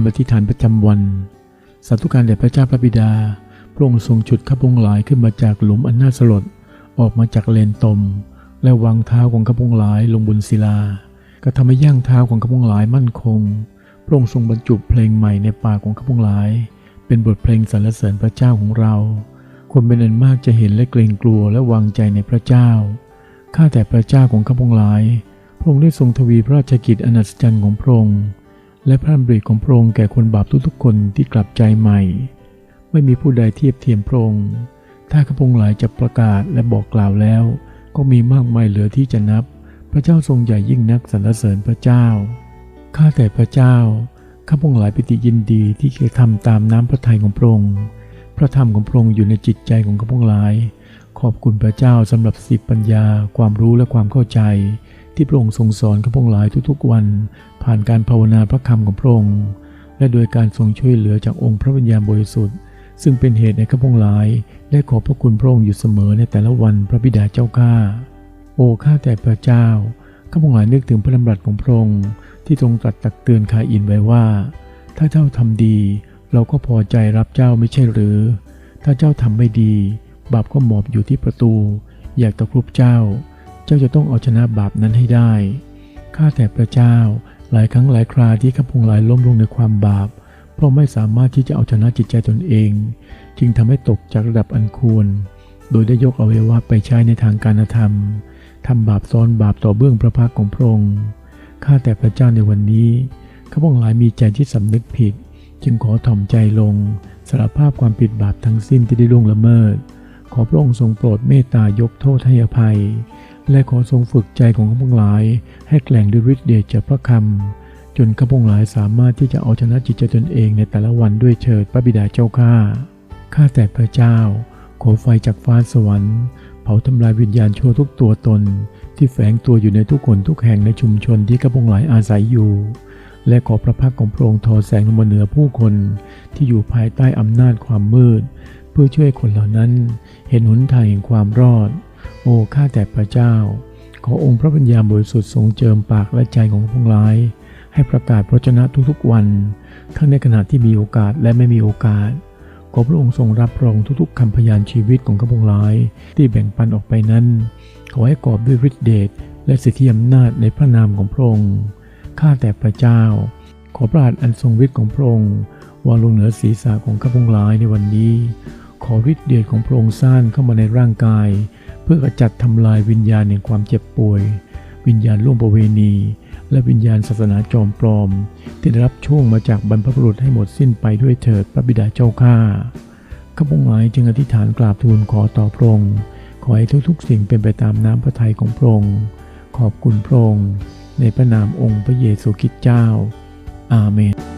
ำอธิษฐานประจำวัน สาธุการแด่พระเจ้าพระบิดา พระองค์ทรงฉุดข้าพงหลายขึ้นมาจากหลุมอันน่าสลด ออกมาจากเลนตม และวางเท้าของข้าพงหลายลงบนศิลา ก็ทำให้ย่างเท้าของข้าพงหลายมั่นคง พระองค์ทรงบรรจุเพลงใหม่ในปากของข้าพงหลาย เป็นบทเพลงสรรเสริญพระเจ้าของเรา คนเป็นอันมากจะเห็นและเกรงกลัวและวางใจในพระเจ้า ข้าแต่พระเจ้าของข้าพงหลาย พระองค์ได้ทรงทวีพระราชกิจอนัศจรรย์ของพระองค์ และพระบริของพระองค์แก่คนบาปทุกๆคนที่กลับใจใหม่ ไม่มีผู้ใดเทียบเทียมพระองค์ถ้าข้าพงหลายจะประกาศและบอกกล่าวแล้ว ก็มีมากมายเหลือที่จะนับ พระเจ้าทรงใหญ่ยิ่งนักสรรเสริญพระเจ้าข้าแต่พระเจ้าข้าพงหลายปิติยินดีที่จะทำตามน้ำพระทัยของพระองค์พระธรรมของพระองค์อยู่ในจิตใจของข้าพงหลาย ขอบคุณพระเจ้าสำหรับสิบปัญญา ความรู้และความเข้าใจ ที่พระองค์ทรงสอนข้าพงหลายทุกๆวัน ผ่านการภาวนาพระคำของพระองค์ และโดยการทรงช่วยเหลือจากองค์พระวิญญาณบริสุทธิ์ ซึ่งเป็นเหตุในข้าพงหลาย ได้ขอบพระคุณพระองค์อยู่เสมอในแต่ละวันพระบิดาเจ้าข้าโอ้ข้าแต่พระเจ้าข้าพงหลายนึกถึงพระดำรัสของพระองค์ที่ทรงตรัสตักเตือนคาอินไว้ว่า ถ้าเจ้าทำดี เราก็พอใจรับเจ้าไม่ใช่หรือ ถ้าเจ้าทำไม่ดี บาปก็หมอบอยู่ที่ประตู อยากตะครุบเจ้า เจ้าจะต้องเอาชนะบาปนั้นให้ได้ ข้าแต่พระเจ้า หลายครั้งหลายคราที่ข้าพงหลายล้มลงในความบาป เพราะไม่สามารถที่จะเอาชนะจิตใจตนเอง จึงทำให้ตกจากระดับอันควร โดยได้ยกเอาไว้ว่าไปใช้ในทางการธรรมทำบาปซ้อนบาปต่อเบื้องพระพักของพระองค์ ข้าแต่พระเจ้าในวันนี้ ข้าพงหลายมีใจที่สำนึกผิด จึงขอถ่อมใจลงสารภาพความผิดบาปทั้งสิ้นที่ได้ล่วงละเมิด ขอพระองค์ทรงโปรดเมตตายกโทษให้อภัย และขอทรงฝึกใจของข้าพงหลาย ให้แกล่งด้วยฤทธิ์เดชจากพระคำจนข้าพงหลายสามารถที่จะเอาชนะจิตใจตนเองในแต่ละวันด้วยเชิดพระบิดาเจ้าข้าข้าแต่พระเจ้า ขอไฟจากฟ้าสวรรค์ เผาทำลายวิญญาณชั่วทุกตัวตน ที่แฝงตัวอยู่ในทุกคนทุกแห่งในชุมชนที่ข้าพงหลายอาศัยอยู่ และขอพระพักของพระองค์ทอแสงลงมาเหนือผู้คนที่อยู่ภายใต้อำนาจความมืด เพื่อช่วยคนเหล่านั้น เห็นหนทางแห่งความรอด โอ้ข้าแต่พระเจ้า ขอองค์พระปัญญาบริสุทธิ์ทรงเจิมปากและใจของพวกร้าย ให้ประกาศพระชนะทุกๆวัน ทั้งในขณะที่มีโอกาสและไม่มีโอกาส ขอพระองค์ทรงรับรองทุกๆคำพยานชีวิตของข้าพงหลาย ที่แบ่งปันออกไปนั้น ขอให้กอบด้วยฤทธิเดชและสิทธิอำนาจในพระนามของพระองค์ข้าแต่พระเจ้า ขอพระหัตถ์อันทรงฤทธิ์ของพระองค์วางลงเหนือศีรษะของข้าพงหลายในวันนี้ ขอฤทธิเดชของพระองค์สร้างเข้ามาในร่างกาย เพื่อกระจัดทำลายวิญญาณแห่งความเจ็บป่วย วิญญาณล่วงประเวณี และวิญญาณศาสนาจอมปลอม ที่ได้รับช่วงมาจากบรรพบุรุษให้หมดสิ้นไปด้วยเถิดพระบิดาเจ้าข้าข้าพงหลายจึงอธิษฐานกราบทูลขอต่อพระองค์ขอให้ทุกๆ สิ่งเป็นไปตามน้ำพระทัยของพระองค์ขอบคุณพระองค์ในพระนามองค์พระเยซูคริสต์เจ้า อาเมน